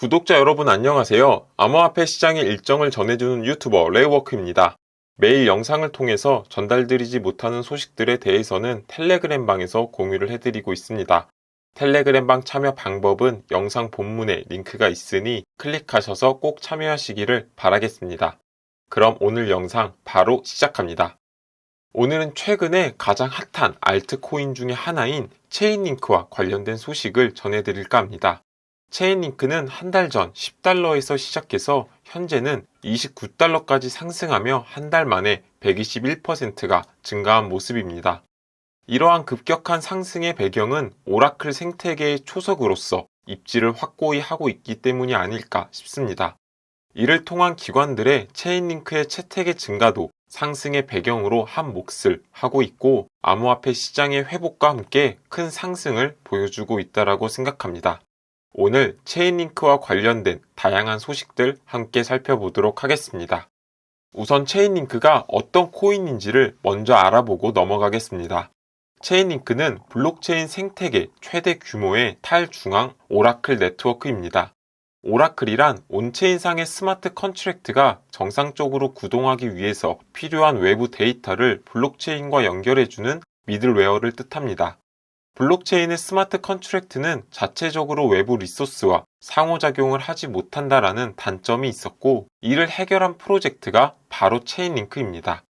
구독자 여러분 안녕하세요. 암호화폐 시장의 일정을 전해주는 유튜버 레이워크입니다. 매일 영상을 통해서 전달드리지 못하는 소식들에 대해서는 텔레그램 방에서 공유를 해드리고 있습니다. 텔레그램 방 참여 방법은 영상 본문에 링크가 있으니 클릭하셔서 꼭 참여하시기를 바라겠습니다. 그럼 오늘 영상 바로 시작합니다. 오늘은 최근에 가장 핫한 알트코인 중의 하나인 체인링크와 관련된 소식을 전해드릴까 합니다. 체인링크는 한 달 전 10달러에서 시작해서 현재는 29달러까지 상승하며 한 달 만에 121%가 증가한 모습입니다. 이러한 급격한 상승의 배경은 오라클 생태계의 초석으로서 입지를 확고히 하고 있기 때문이 아닐까 싶습니다. 이를 통한 기관들의 체인링크의 채택의 증가도 상승의 배경으로 한 몫을 하고 있고 암호화폐 시장의 회복과 함께 큰 상승을 보여주고 있다라고 생각합니다. 오늘 체인링크와 관련된 다양한 소식들 함께 살펴보도록 하겠습니다. 우선 체인링크가 어떤 코인인지를 먼저 알아보고 넘어가겠습니다. 체인링크는 블록체인 생태계 최대 규모의 탈중앙 오라클 네트워크입니다. 오라클이란 온체인상의 스마트 컨트랙트가 정상적으로 구동하기 위해서 필요한 외부 데이터를 블록체인과 연결해주는 미들웨어를 뜻합니다. 블록체인의 스마트 컨트랙트는 자체적으로 외부 리소스와 상호작용을 하지 못한다라는 단점이 있었고 이를 해결한 프로젝트가 바로 체인링크입니다.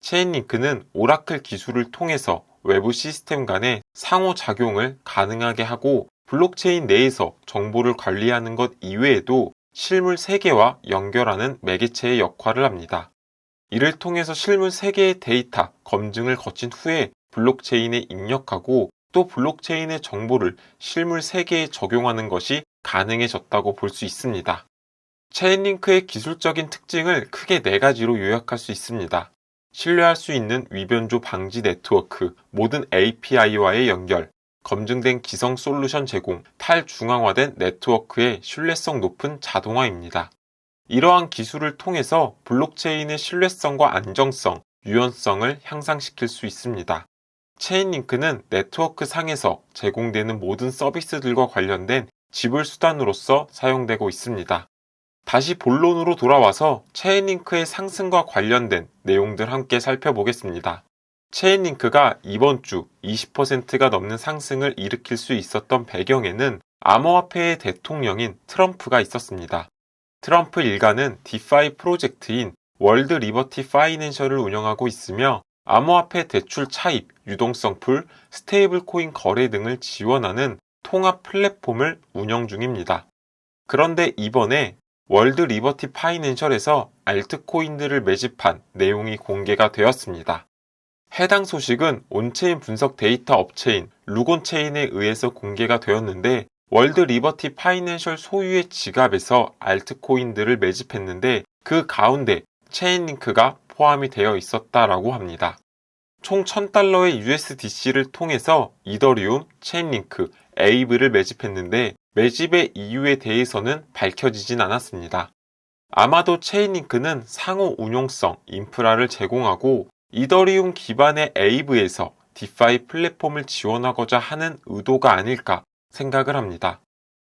체인링크는 오라클 기술을 통해서 외부 시스템 간의 상호작용을 가능하게 하고 블록체인 내에서 정보를 관리하는 것 이외에도 실물 세계와 연결하는 매개체의 역할을 합니다. 이를 통해서 실물 세계의 데이터 검증을 거친 후에 블록체인에 입력하고 또 블록체인의 정보를 실물 세계에 적용하는 것이 가능해졌다고 볼 수 있습니다. 체인링크의 기술적인 특징을 크게 네 가지로 요약할 수 있습니다. 신뢰할 수 있는 위변조 방지 네트워크, 모든 API와의 연결, 검증된 기성 솔루션 제공, 탈중앙화된 네트워크의 신뢰성 높은 자동화입니다. 이러한 기술을 통해서 블록체인의 신뢰성과 안정성, 유연성을 향상시킬 수 있습니다. 체인링크는 네트워크 상에서 제공되는 모든 서비스들과 관련된 지불 수단으로서 사용되고 있습니다. 다시 본론으로 돌아와서 체인링크의 상승과 관련된 내용들 함께 살펴보겠습니다. 체인링크가 이번 주 20%가 넘는 상승을 일으킬 수 있었던 배경에는 암호화폐의 대통령인 트럼프가 있었습니다. 트럼프 일가는 디파이 프로젝트인 월드 리버티 파이낸셜을 운영하고 있으며 암호화폐 대출 차입, 유동성 풀, 스테이블 코인 거래 등을 지원하는 통합 플랫폼을 운영 중입니다. 그런데 이번에 월드 리버티 파이낸셜에서 알트코인들을 매집한 내용이 공개가 되었습니다. 해당 소식은 온체인 분석 데이터 업체인 루곤체인에 의해서 공개가 되었는데 월드 리버티 파이낸셜 소유의 지갑에서 알트코인들을 매집했는데 그 가운데 체인링크가 포함이 되어 있었다라고 합니다. 총 1000달러의 USDC를 통해서 이더리움, 체인링크, 에이브를 매집했는데 매집의 이유에 대해서는 밝혀지진 않았습니다. 아마도 체인링크는 상호 운용성 인프라를 제공하고 이더리움 기반의 에이브에서 디파이 플랫폼을 지원하고자 하는 의도가 아닐까 생각을 합니다.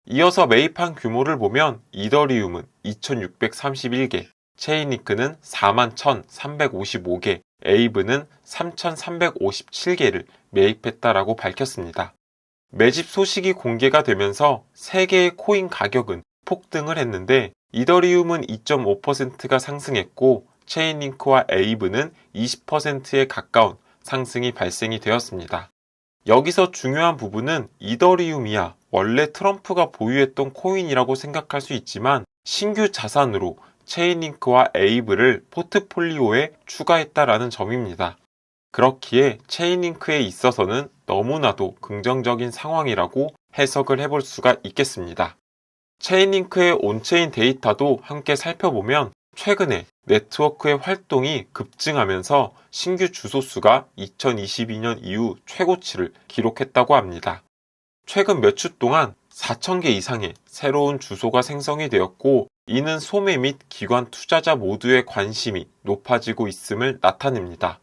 이어서 매입한 규모를 보면 이더리움은 2631개, 체인링크는 41,355개, 에이브는 3,357개를 매입했다라고 밝혔습니다. 매집 소식이 공개가 되면서 세계의 코인 가격은 폭등을 했는데 이더리움은 2.5%가 상승했고 체인링크와 에이브는 20%에 가까운 상승이 발생이 되었습니다. 여기서 중요한 부분은 이더리움이야 원래 트럼프가 보유했던 코인이라고 생각할 수 있지만 신규 자산으로 체인링크와 에이브를 포트폴리오에 추가했다라는 점입니다. 그렇기에 체인링크에 있어서는 너무나도 긍정적인 상황이라고 해석을 해볼 수가 있겠습니다. 체인링크의 온체인 데이터도 함께 살펴보면 최근에 네트워크의 활동이 급증하면서 신규 주소 수가 2022년 이후 최고치를 기록했다고 합니다. 최근 몇 주 동안 4,000개 이상의 새로운 주소가 생성이 되었고 이는 소매 및 기관 투자자 모두의 관심이 높아지고 있음을 나타냅니다.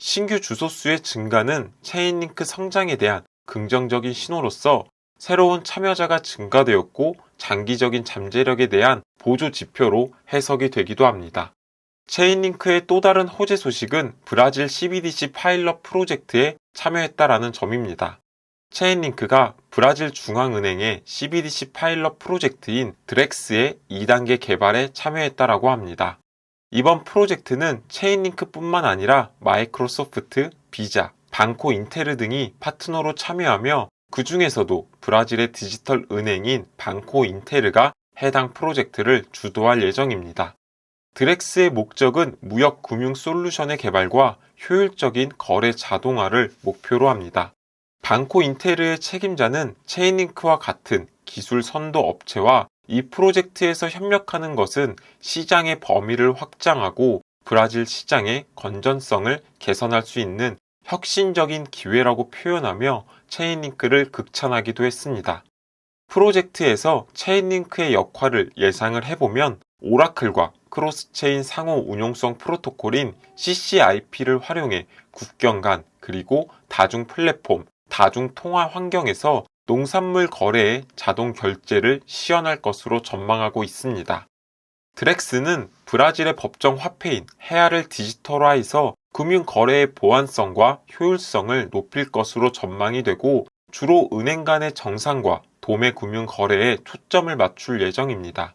신규 주소 수의 증가는 체인링크 성장에 대한 긍정적인 신호로서 새로운 참여자가 증가되었고 장기적인 잠재력에 대한 보조 지표로 해석이 되기도 합니다. 체인링크의 또 다른 호재 소식은 브라질 CBDC 파일럿 프로젝트에 참여했다라는 점입니다. 체인링크가 브라질 중앙은행의 CBDC 파일럿 프로젝트인 드렉스의 2단계 개발에 참여했다라고 합니다. 이번 프로젝트는 체인링크뿐만 아니라 마이크로소프트, 비자, 방코 인테르 등이 파트너로 참여하며 그 중에서도 브라질의 디지털 은행인 방코 인테르가 해당 프로젝트를 주도할 예정입니다. 드렉스의 목적은 무역 금융 솔루션의 개발과 효율적인 거래 자동화를 목표로 합니다. 방코 인테르의 책임자는 체인링크와 같은 기술 선도 업체와 이 프로젝트에서 협력하는 것은 시장의 범위를 확장하고 브라질 시장의 건전성을 개선할 수 있는 혁신적인 기회라고 표현하며 체인링크를 극찬하기도 했습니다. 프로젝트에서 체인링크의 역할을 예상을 해보면 오라클과 크로스체인 상호 운용성 프로토콜인 CCIP를 활용해 국경 간 그리고 다중 플랫폼, 다중 통화 환경에서 농산물 거래의 자동 결제를 시연할 것으로 전망하고 있습니다. 드렉스는 브라질의 법정 화폐인 헤아를 디지털화해서 금융 거래의 보안성과 효율성을 높일 것으로 전망이 되고 주로 은행 간의 정상과 도매 금융 거래에 초점을 맞출 예정입니다.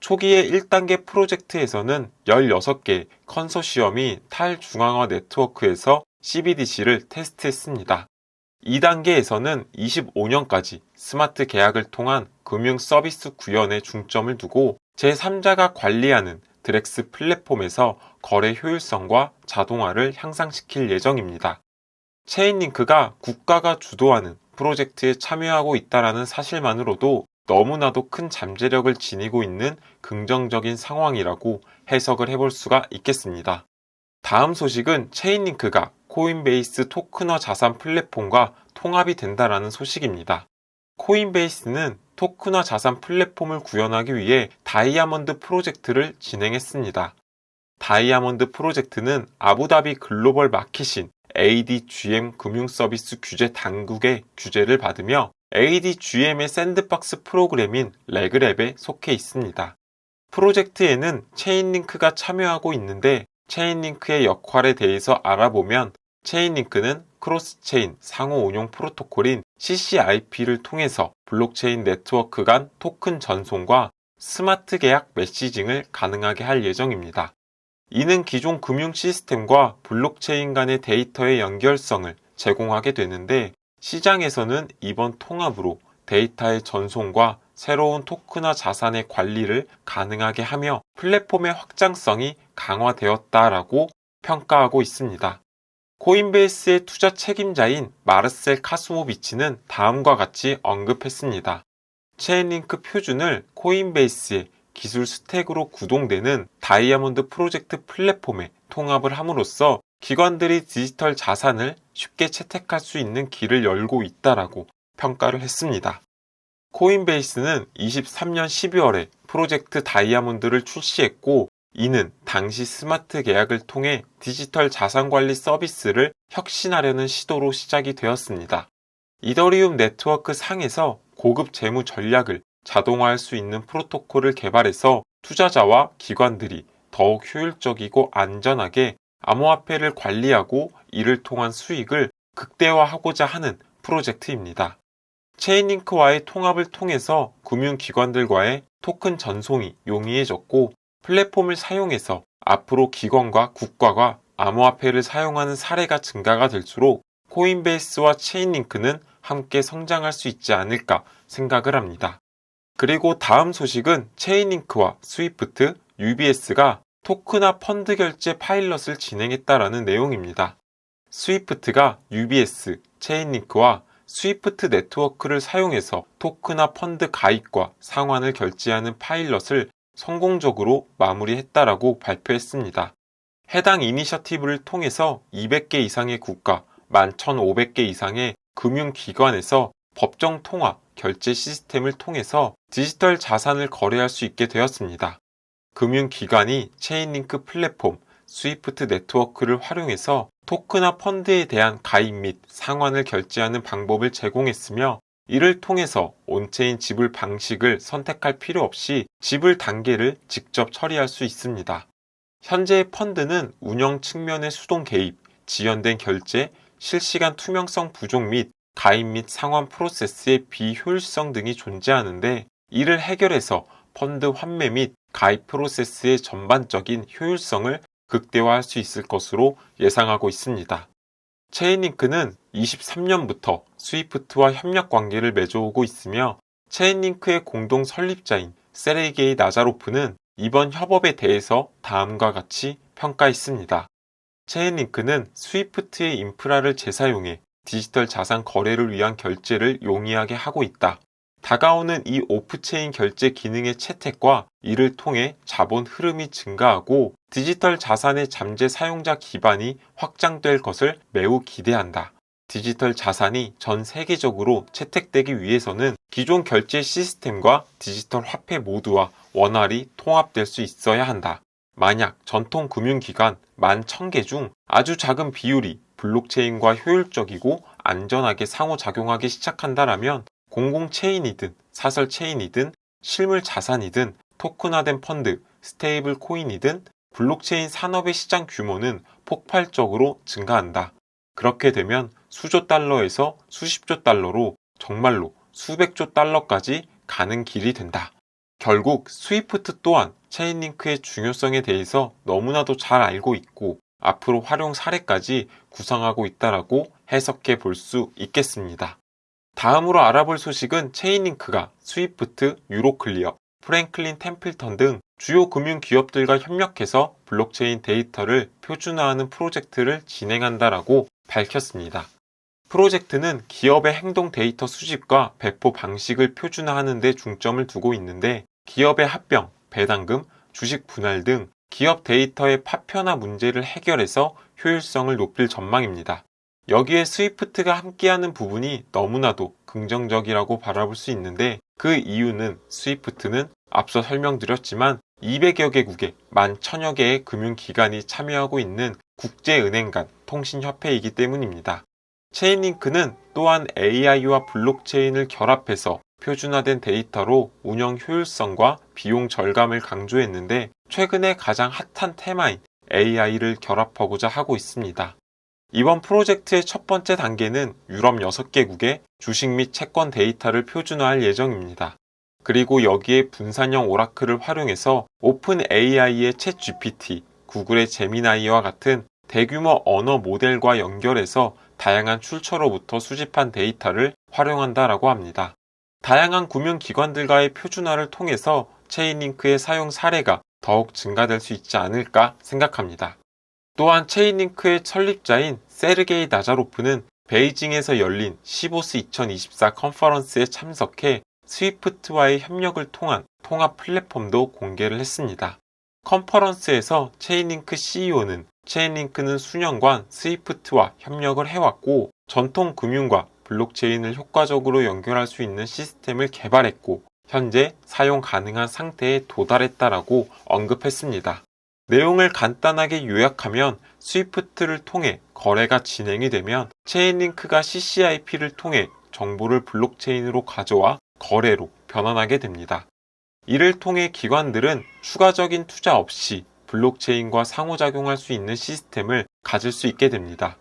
초기의 1단계 프로젝트에서는 16개 컨소시엄이 탈중앙화 네트워크에서 CBDC를 테스트했습니다. 2단계에서는 25년까지 스마트 계약을 통한 금융 서비스 구현에 중점을 두고 제3자가 관리하는 드렉스 플랫폼에서 거래 효율성과 자동화를 향상시킬 예정입니다. 체인링크가 국가가 주도하는 프로젝트에 참여하고 있다는 사실만으로도 너무나도 큰 잠재력을 지니고 있는 긍정적인 상황이라고 해석을 해볼 수가 있겠습니다. 다음 소식은 체인링크가 코인베이스 토큰화 자산 플랫폼과 통합이 된다라는 소식입니다. 코인베이스는 토큰화 자산 플랫폼을 구현하기 위해 다이아몬드 프로젝트를 진행했습니다. 다이아몬드 프로젝트는 아부다비 글로벌 마켓인 ADGM 금융서비스 규제 당국의 규제를 받으며 ADGM의 샌드박스 프로그램인 레그랩에 속해 있습니다. 프로젝트에는 체인링크가 참여하고 있는데 체인링크의 역할에 대해서 알아보면 체인링크는 크로스체인 상호 운용 프로토콜인 CCIP를 통해서 블록체인 네트워크 간 토큰 전송과 스마트 계약 메시징을 가능하게 할 예정입니다. 이는 기존 금융 시스템과 블록체인 간의 데이터의 연결성을 제공하게 되는데 시장에서는 이번 통합으로 데이터의 전송과 새로운 토큰화 자산의 관리를 가능하게 하며 플랫폼의 확장성이 강화되었다라고 평가하고 있습니다. 코인베이스의 투자 책임자인 마르셀 카스모비치는 다음과 같이 언급했습니다. 체인링크 표준을 코인베이스의 기술 스택으로 구동되는 다이아몬드 프로젝트 플랫폼에 통합을 함으로써 기관들이 디지털 자산을 쉽게 채택할 수 있는 길을 열고 있다라고 평가를 했습니다. 코인베이스는 23년 12월에 프로젝트 다이아몬드를 출시했고 이는 당시 스마트 계약을 통해 디지털 자산 관리 서비스를 혁신하려는 시도로 시작이 되었습니다. 이더리움 네트워크 상에서 고급 재무 전략을 자동화할 수 있는 프로토콜을 개발해서 투자자와 기관들이 더욱 효율적이고 안전하게 암호화폐를 관리하고 이를 통한 수익을 극대화하고자 하는 프로젝트입니다. 체인링크와의 통합을 통해서 금융기관들과의 토큰 전송이 용이해졌고 플랫폼을 사용해서 앞으로 기관과 국가가 암호화폐를 사용하는 사례가 증가가 될수록 코인베이스와 체인링크는 함께 성장할 수 있지 않을까 생각을 합니다. 그리고 다음 소식은 체인링크와 스위프트, UBS가 토크나 펀드 결제 파일럿을 진행했다라는 내용입니다. 스위프트가 UBS, 체인링크와 스위프트 네트워크를 사용해서 토크나 펀드 가입과 상환을 결제하는 파일럿을 성공적으로 마무리했다라고 발표했습니다. 해당 이니셔티브를 통해서 200개 이상의 국가, 11,500개 이상의 금융기관에서 법정 통화, 결제 시스템을 통해서 디지털 자산을 거래할 수 있게 되었습니다. 금융기관이 체인링크 플랫폼, 스위프트 네트워크를 활용해서 토크나 펀드에 대한 가입 및 상환을 결제하는 방법을 제공했으며 이를 통해서 온체인 지불 방식을 선택할 필요 없이 지불 단계를 직접 처리할 수 있습니다. 현재의 펀드는 운영 측면의 수동 개입, 지연된 결제, 실시간 투명성 부족 및 가입 및 상환 프로세스의 비효율성 등이 존재하는데 이를 해결해서 펀드 환매 및 가입 프로세스의 전반적인 효율성을 극대화할 수 있을 것으로 예상하고 있습니다. 체인링크는 23년부터 스위프트와 협력 관계를 맺어오고 있으며 체인링크의 공동 설립자인 세레게이 나자로프는 이번 협업에 대해서 다음과 같이 평가했습니다. 체인링크는 스위프트의 인프라를 재사용해 디지털 자산 거래를 위한 결제를 용이하게 하고 있다. 다가오는 이 오프체인 결제 기능의 채택과 이를 통해 자본 흐름이 증가하고 디지털 자산의 잠재 사용자 기반이 확장될 것을 매우 기대한다. 디지털 자산이 전 세계적으로 채택되기 위해서는 기존 결제 시스템과 디지털 화폐 모두와 원활히 통합될 수 있어야 한다. 만약 전통 금융기관 11,000개 중 아주 작은 비율이 블록체인과 효율적이고 안전하게 상호작용하기 시작한다라면 공공 체인이든 사설 체인이든 실물 자산이든 토큰화된 펀드, 스테이블 코인이든 블록체인 산업의 시장 규모는 폭발적으로 증가한다. 그렇게 되면 수조 달러에서 수십조 달러로 정말로 수백조 달러까지 가는 길이 된다. 결국 스위프트 또한 체인링크의 중요성에 대해서 너무나도 잘 알고 있고 앞으로 활용 사례까지 구상하고 있다라고 해석해 볼 수 있겠습니다. 다음으로 알아볼 소식은 체인링크가 스위프트, 유로클리어, 프랭클린 템플턴 등 주요 금융 기업들과 협력해서 블록체인 데이터를 표준화하는 프로젝트를 진행한다라고 밝혔습니다. 프로젝트는 기업의 행동 데이터 수집과 배포 방식을 표준화하는 데 중점을 두고 있는데 기업의 합병, 배당금, 주식 분할 등 기업 데이터의 파편화 문제를 해결해서 효율성을 높일 전망입니다. 여기에 스위프트가 함께하는 부분이 너무나도 긍정적이라고 바라볼 수 있는데 그 이유는 스위프트는 앞서 설명드렸지만 200여 개국의 만 천여 개의 금융기관이 참여하고 있는 국제은행 간 통신협회이기 때문입니다. 체인링크는 또한 AI와 블록체인을 결합해서 표준화된 데이터로 운영 효율성과 비용 절감을 강조했는데 최근에 가장 핫한 테마인 AI를 결합하고자 하고 있습니다. 이번 프로젝트의 첫 번째 단계는 유럽 6개국의 주식 및 채권 데이터를 표준화할 예정입니다. 그리고 여기에 분산형 오라클을 활용해서 오픈 AI의 챗 GPT, 구글의 제미나이와 같은 대규모 언어 모델과 연결해서 다양한 출처로부터 수집한 데이터를 활용한다라고 합니다. 다양한 금융 기관들과의 표준화를 통해서 체인링크의 사용 사례가 더욱 증가될 수 있지 않을까 생각합니다. 또한 체인링크의 설립자인 세르게이 나자로프는 베이징에서 열린 시보스 2024 컨퍼런스에 참석해 스위프트와의 협력을 통한 통합 플랫폼도 공개를 했습니다. 컨퍼런스에서 체인링크 CEO는 체인링크는 수년간 스위프트와 협력을 해왔고 전통 금융과 블록체인을 효과적으로 연결할 수 있는 시스템을 개발했고 현재 사용 가능한 상태에 도달했다라고 언급했습니다. 내용을 간단하게 요약하면 스위프트를 통해 거래가 진행이 되면 체인링크가 CCIP를 통해 정보를 블록체인으로 가져와 거래로 변환하게 됩니다. 이를 통해 기관들은 추가적인 투자 없이 블록체인과 상호작용할 수 있는 시스템을 가질 수 있게 됩니다.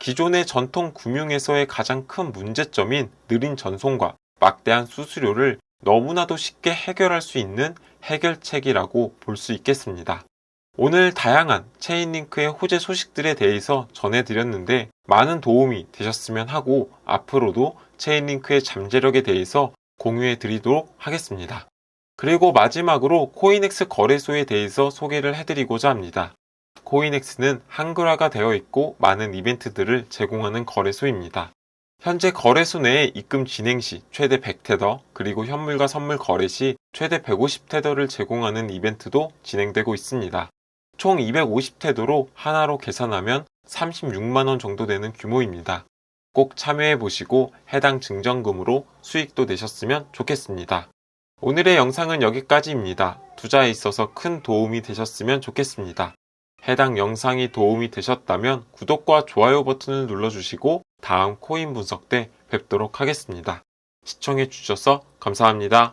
기존의 전통 금융에서의 가장 큰 문제점인 느린 전송과 막대한 수수료를 너무나도 쉽게 해결할 수 있는 해결책이라고 볼 수 있겠습니다. 오늘 다양한 체인링크의 호재 소식들에 대해서 전해드렸는데 많은 도움이 되셨으면 하고 앞으로도 체인링크의 잠재력에 대해서 공유해 드리도록 하겠습니다. 그리고 마지막으로 코인엑스 거래소에 대해서 소개를 해드리고자 합니다. 코인엑스는 한글화가 되어 있고 많은 이벤트들을 제공하는 거래소입니다. 현재 거래소 내에 입금 진행 시 최대 100테더 그리고 현물과 선물 거래 시 최대 150테더를 제공하는 이벤트도 진행되고 있습니다. 총 250테더로 하나로 계산하면 36만원 정도 되는 규모입니다. 꼭 참여해 보시고 해당 증정금으로 수익도 내셨으면 좋겠습니다. 오늘의 영상은 여기까지입니다. 투자에 있어서 큰 도움이 되셨으면 좋겠습니다. 해당 영상이 도움이 되셨다면 구독과 좋아요 버튼을 눌러주시고 다음 코인 분석 때 뵙도록 하겠습니다. 시청해 주셔서 감사합니다.